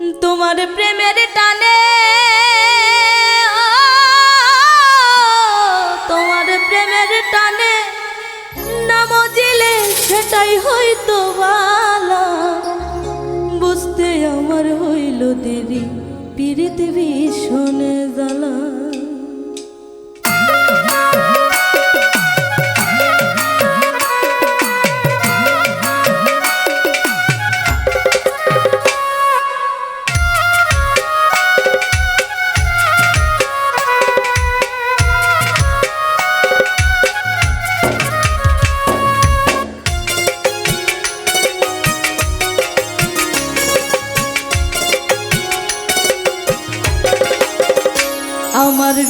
তোমার প্রেমের টানে। তোমার প্রেমের টানে। নামজিলে সেটাই হয়তো বালা। বুঝতে আমার হইল দেরি পৃথিবী শোনে জ্বালা।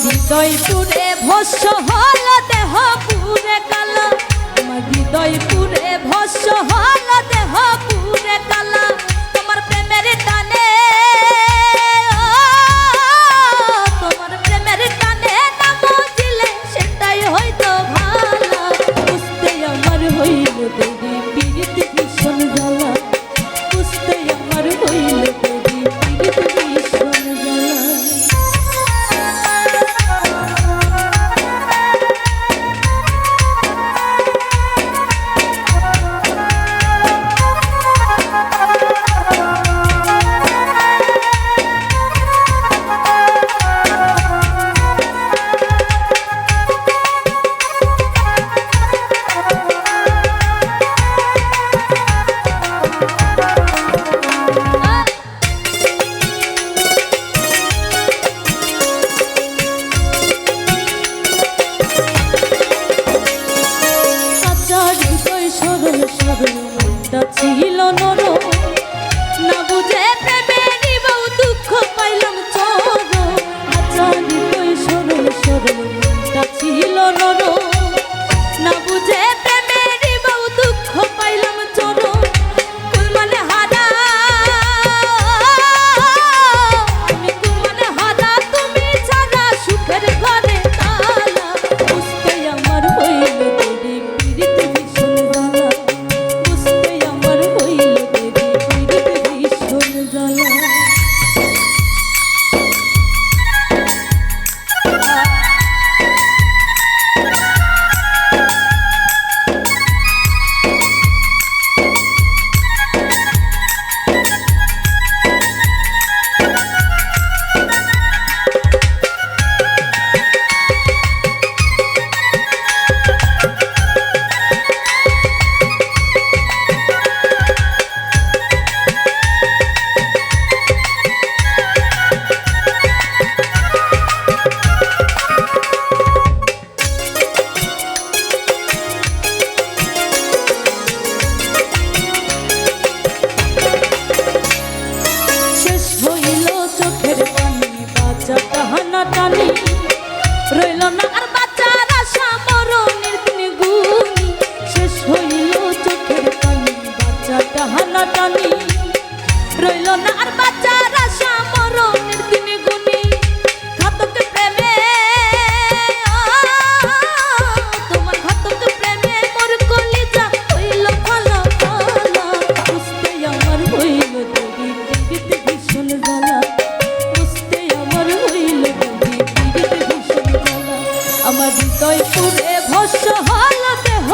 হৃদয় পুরে ভস্য হল দেহ পুরে কালো। আমার হৃদয় পুরে ভস্য হল দেহ সুরে ভস্য হল দেহ